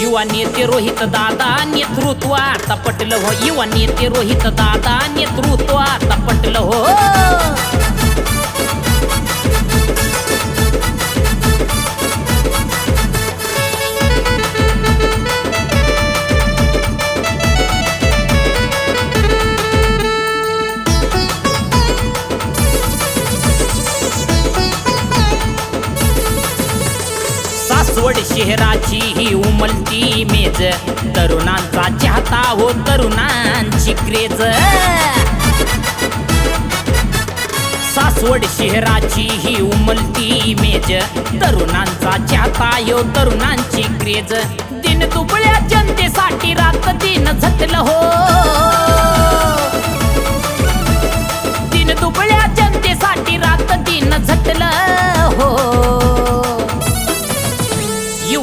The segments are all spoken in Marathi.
युवा नेते रोहित दादा नेतृत्व आता पटलं हो. युवा नेते रोहित दादा नेतृत्व आता पटलं हो. सासवड शहराची ही उमलती मेज. तरुणांचा चाहता हो तरुणांची क्रेज. सासवड शहराची ही उमलती मेज. तरुणांचा चाहता यो तरुणांची क्रेज. दिन दुबळ्या जनतेसाठी रात दिन झटलं हो.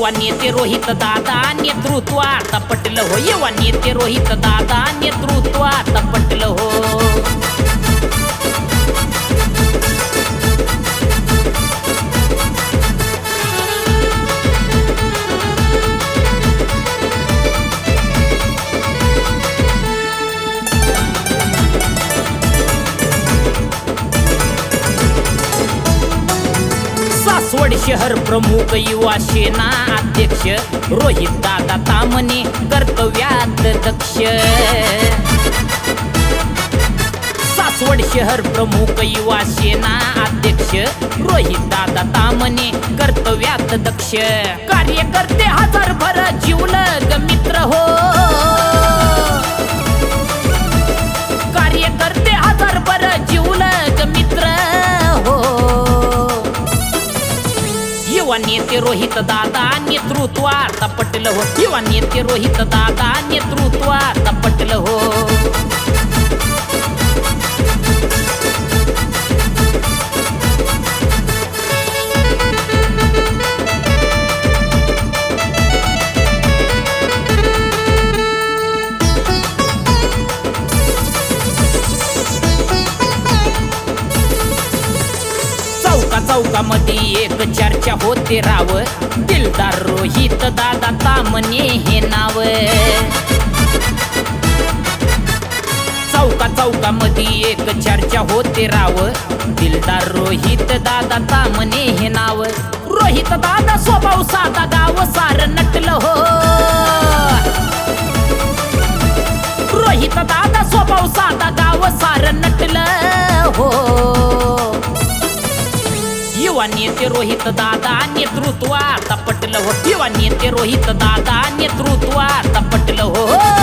युवा नेते रोहित दादा नेतृत्व आता पटलं हो युवा नेते रोहित दादा नेतृत्व आता पटलं हो शहर प्रमुख युवा सेना अध्यक्ष रोहित दादा तामने कर्तव्यात दक्ष. सासवड शहर प्रमुख युवा सेना अध्यक्ष रोहित दादा तामने कर्तव्यात दक्ष. कार्यकर्ते हजार भर जीवलग किंवा नेते रोहित दादा नेतृत्वात आता पटलं हो. किंवा नेते रोहित दादा नेतृत्वात आता पटलं हो. चौकामध्ये एक चर्चा होते राव. दिलदार रोहित दादा तामने हे नाव. चौका चौकामध्ये एक चर्चा होते राव. दिलदार रोहित दादा तामने हे नाव. रोहित दादा स्वभाव साधा गाव सार नटलं हो. रोहित दादा स्वभाव साधा गाव सार नटलं हो. युवा नेते रोहित दादा नेतृत्व आता पटलं हो युवा नेते रोहित दादा नेतृत्व आता पटलं हो.